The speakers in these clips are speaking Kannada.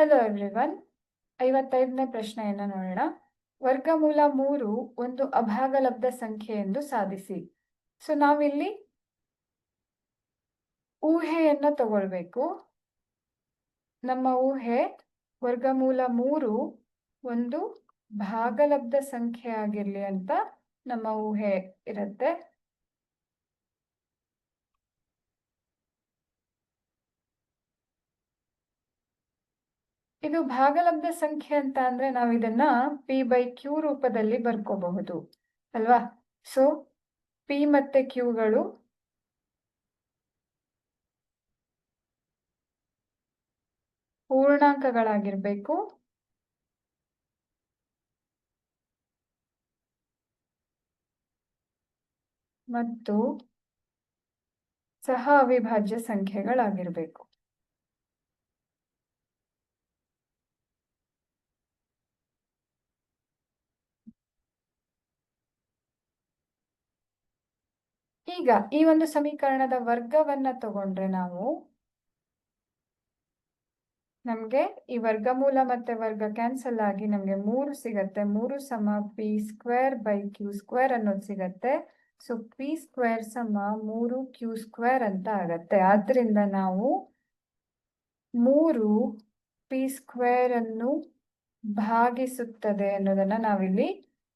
ಹಲೋ ಎವ್ರಿವನ್ ಐವತ್ತೈದನೇ ಪ್ರಶ್ನೆಯನ್ನು ನೋಡೋಣ. ವರ್ಗಮೂಲ ಮೂರು ಒಂದು ಅಭಾಗಲಬ್ಧ ಸಂಖ್ಯೆ ಎಂದು ಸಾಧಿಸಿ. ಸೊ ನಾವಿಲ್ಲಿ ಊಹೆಯನ್ನು ತಗೊಳ್ಬೇಕು. ನಮ್ಮ ಊಹೆ ವರ್ಗಮೂಲ ಮೂರು ಒಂದು ಭಾಗಲಬ್ಧ ಸಂಖ್ಯೆ ಆಗಿರ್ಲಿ ಅಂತ ನಮ್ಮ ಊಹೆ ಇರುತ್ತೆ. ಇದು ಭಾಗಲಬ್ಧ ಸಂಖ್ಯೆ ಅಂತ ಅಂದ್ರೆ ನಾವು ಇದನ್ನ ಪಿ ಬೈ ಕ್ಯೂ ರೂಪದಲ್ಲಿ ಬರ್ಕೋಬಹುದು. ಅಲ್ವಾ? ಸೊ ಪಿ ಮತ್ತೆ ಕ್ಯೂಗಳು ಪೂರ್ಣಾಂಕಗಳಾಗಿರ್ಬೇಕು. ಮತ್ತು ಸಹ ಅವಿಭಾಜ್ಯ ಸಂಖ್ಯೆಗಳಾಗಿರ್ಬೇಕು. ಈಗ ಈ ಒಂದು ಸಮೀಕರಣದ ವರ್ಗವನ್ನ ತಗೊಂಡ್ರೆ ನಾವು ನಮ್ಗೆ ಈ ವರ್ಗಮೂಲ ಮತ್ತೆ ವರ್ಗ ಕ್ಯಾನ್ಸಲ್ ಆಗಿ ನಮ್ಗೆ ಮೂರು ಸಿಗತ್ತೆ. ಮೂರು ಸಮ P square by Q square ಅನ್ನೋದು ಸಿಗತ್ತೆ. ಸೊ ಪಿ ಸ್ಕ್ವೇರ್ ಸಮ ಮೂರು ಕ್ಯೂ ಸ್ಕ್ವೇರ್ ಅಂತ ಆಗತ್ತೆ. ಆದ್ರಿಂದ ನಾವು ಮೂರು ಪಿ ಸ್ಕ್ವೇರ್ ಅನ್ನು ಭಾಗಿಸುತ್ತದೆ ಅನ್ನೋದನ್ನ ನಾವಿಲ್ಲಿ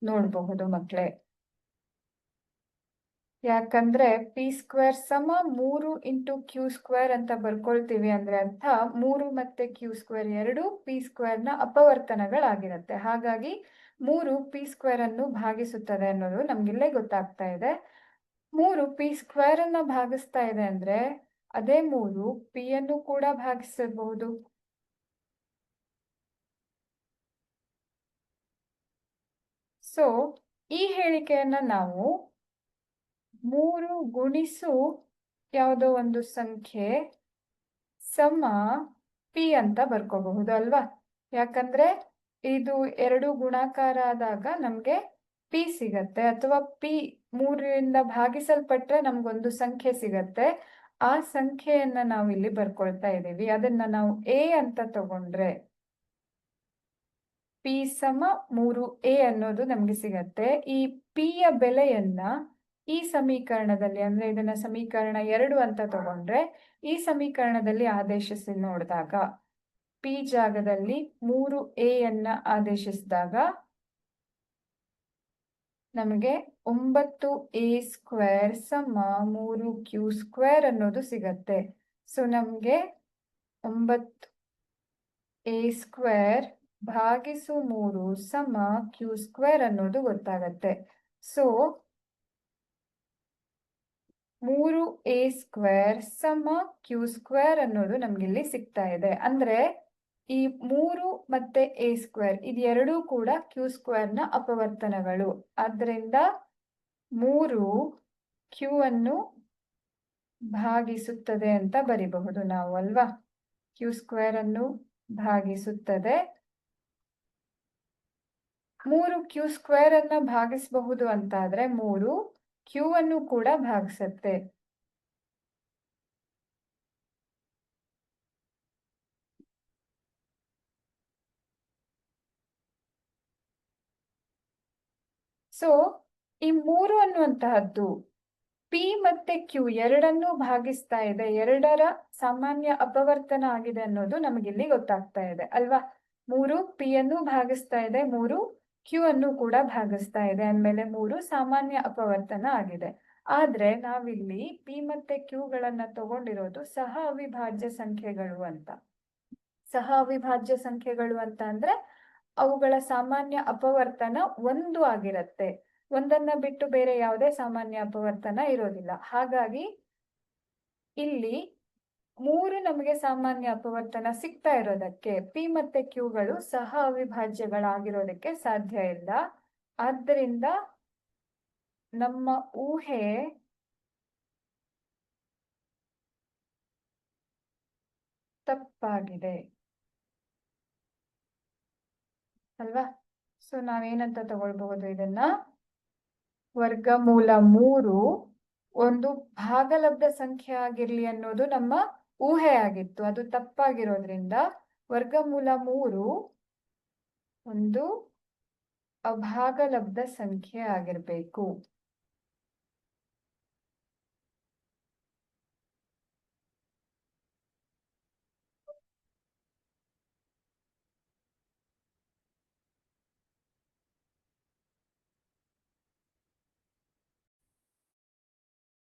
ನೋಡಬಹುದು ಮಕ್ಕಳೇ ಯಾಕಂದ್ರೆ ಪಿ ಸ್ಕ್ವೇರ್ ಸಮ ಮೂರು ಇಂಟು ಕ್ಯೂ ಸ್ಕ್ವೇರ್ ಅಂತ ಬರ್ಕೊಳ್ತೀವಿ ಅಂದ್ರೆ ಅರ್ಥ ಮೂರು ಮತ್ತೆ ಕ್ಯೂ ಸ್ಕ್ವೇರ್ ಎರಡು ಪಿ ಸ್ಕ್ವೇರ್ನ ಅಪವರ್ತನಗಳಾಗಿರುತ್ತೆ. ಹಾಗಾಗಿ ಮೂರು ಪಿ ಸ್ಕ್ವೇರ್ ಅನ್ನು ಭಾಗಿಸುತ್ತದೆ ಅನ್ನೋದು ನಮ್ಗಿಲ್ಲೇ ಗೊತ್ತಾಗ್ತಾ ಇದೆ. ಮೂರು ಪಿ ಸ್ಕ್ವೇರ್ ಅನ್ನ ಭಾಗಿಸ್ತಾ ಇದೆ ಅಂದ್ರೆ ಅದೇ ಮೂರು ಪಿ ಅನ್ನು ಕೂಡ ಭಾಗಿಸಬಹುದು. ಸೊ ಈ ಹೇಳಿಕೆಯನ್ನ ನಾವು ಮೂರು ಗುಣಿಸು ಯಾವುದೋ ಒಂದು ಸಂಖ್ಯೆ ಸಮ ಪಿ ಅಂತ ಬರ್ಕೋಬಹುದು ಅಲ್ವಾ? ಯಾಕಂದ್ರೆ ಇದು ಎರಡು ಗುಣಾಕಾರ ಆದಾಗ ನಮ್ಗೆ ಪಿ ಸಿಗತ್ತೆ. ಅಥವಾ ಪಿ ಮೂರರಿಂದ ಭಾಗಿಸಲ್ಪಟ್ರೆ ನಮ್ಗೊಂದು ಸಂಖ್ಯೆ ಸಿಗತ್ತೆ. ಆ ಸಂಖ್ಯೆಯನ್ನ ನಾವು ಇಲ್ಲಿ ಬರ್ಕೊಳ್ತಾ ಇದ್ದೀವಿ. ಅದನ್ನ ನಾವು ಎ ಅಂತ ತಗೊಂಡ್ರೆ ಪಿ ಸಮ ಮೂರು ಎ ಅನ್ನೋದು ನಮ್ಗೆ ಸಿಗತ್ತೆ. ಈ ಪಿಯ ಬೆಲೆಯನ್ನ ಈ ಸಮೀಕರಣದಲ್ಲಿ ಅಂದ್ರೆ ಇದನ್ನ ಸಮೀಕರಣ ಎರಡು ಅಂತ ತಗೊಂಡ್ರೆ ಈ ಸಮೀಕರಣದಲ್ಲಿ ಆದೇಶಿಸಿ ನೋಡಿದಾಗ ಪಿ ಜಾಗದಲ್ಲಿ ಮೂರು ಎ ಅನ್ನ ಆದೇಶಿಸಿದಾಗ ನಮಗೆ ಒಂಬತ್ತು ಎ ಸ್ಕ್ವೇರ್ ಸಮ ಮೂರು ಕ್ಯೂ ಸ್ಕ್ವೇರ್ ಅನ್ನೋದು ಸಿಗತ್ತೆ. ಸೊ ನಮಗೆ ಒಂಬತ್ತು ಎ ಸ್ಕ್ವೇರ್ ಭಾಗಿಸು ಮೂರು ಸಮ ಕ್ಯೂ ಸ್ಕ್ವೇರ್ ಅನ್ನೋದು ಗೊತ್ತಾಗತ್ತೆ. ಸೊ ಮೂರು ಎ ಸ್ಕ್ವೇರ್ ಸಮ ಕ್ಯೂ ಸ್ಕ್ವೇರ್ ಅನ್ನೋದು ನಮ್ಗಿಲ್ಲಿ ಸಿಗ್ತಾ ಇದೆ. ಅಂದ್ರೆ ಈ ಮೂರು ಮತ್ತೆ ಎ ಸ್ಕ್ವೇರ್ ಇದೆರಡೂ ಕೂಡ ಕ್ಯೂ ಸ್ಕ್ವೇರ್ನ ಅಪವರ್ತನಗಳು. ಆದ್ರಿಂದ ಮೂರು ಕ್ಯೂ ಅನ್ನು ಭಾಗಿಸುತ್ತದೆ ಅಂತ ಬರಿಬಹುದು ನಾವು, ಅಲ್ವಾ? ಕ್ಯೂ ಸ್ಕ್ವೇರ್ ಅನ್ನು ಭಾಗಿಸುತ್ತದೆ. ಮೂರು ಕ್ಯೂ ಸ್ಕ್ವೇರ್ ಅನ್ನ ಭಾಗಿಸಬಹುದು ಅಂತಾದ್ರೆ ಮೂರು ಕ್ಯೂ ಅನ್ನು ಕೂಡ ಭಾಗಿಸುತ್ತೆ. ಸೊ ಈ ಮೂರು ಅನ್ನುವಂತಹದ್ದು ಪಿ ಮತ್ತೆ ಕ್ಯೂ ಎರಡನ್ನೂ ಭಾಗಿಸ್ತಾ ಇದೆ. ಎರಡರ ಸಾಮಾನ್ಯ ಅಪವರ್ತನ ಆಗಿದೆ ಅನ್ನೋದು ನಮಗಿಲ್ಲಿ ಗೊತ್ತಾಗ್ತಾ ಇದೆ. ಅಲ್ವಾ? ಮೂರು ಪಿ ಅನ್ನು ಭಾಗಿಸ್ತಾ ಇದೆ. ಮೂರು ಕ್ಯೂ ಅನ್ನು ಕೂಡ ಭಾಗಿಸ್ತಾ ಇದೆ ಅಂದಮೇಲೆ ಮೂರು ಸಾಮಾನ್ಯ ಅಪವರ್ತನ ಆಗಿದೆ. ಆದ್ರೆ ನಾವಿಲ್ಲಿ ಪಿ ಮತ್ತೆ ಕ್ಯೂಗಳನ್ನ ತಗೊಂಡಿರೋದು ಸಹ ಅವಿಭಾಜ್ಯ ಸಂಖ್ಯೆಗಳು ಅಂತ. ಸಹ ಅವಿಭಾಜ್ಯ ಸಂಖ್ಯೆಗಳು ಅಂತ ಅಂದ್ರೆ ಅವುಗಳ ಸಾಮಾನ್ಯ ಅಪವರ್ತನ ಒಂದು ಆಗಿರತ್ತೆ. ಒಂದನ್ನ ಬಿಟ್ಟು ಬೇರೆ ಯಾವುದೇ ಸಾಮಾನ್ಯ ಅಪವರ್ತನ ಇರೋದಿಲ್ಲ. ಹಾಗಾಗಿ ಇಲ್ಲಿ ಮೂರು ನಮಗೆ ಸಾಮಾನ್ಯ ಅಪವರ್ತನ ಸಿಗ್ತಾ ಇರೋದಕ್ಕೆ, ಪಿ ಮತ್ತೆ ಕ್ಯೂಗಳು ಸಹ ಅವಿಭಾಜ್ಯಗಳಾಗಿರೋದಕ್ಕೆ ಸಾಧ್ಯ ಇಲ್ಲ. ಆದ್ದರಿಂದ ನಮ್ಮ ಊಹೆ ತಪ್ಪಾಗಿದೆ. ಅಲ್ವಾ? ಸೊ ನಾವೇನಂತ ತಗೊಳ್ಬಹುದು ಇದನ್ನ? ವರ್ಗಮೂಲ ಮೂರು ಒಂದು ಭಾಗಲಬ್ಧ ಸಂಖ್ಯೆ ಆಗಿರ್ಲಿ ಅನ್ನೋದು ನಮ್ಮ ಊಹೆ ಆಗಿತ್ತು ಅದು ತಪ್ಪಾಗಿರೋದ್ರಿಂದ ವರ್ಗಮೂಲ ಮೂರು ಒಂದು ಅಭಾಗಲಬ್ಧ ಸಂಖ್ಯೆ ಆಗಿರ್ಬೇಕು.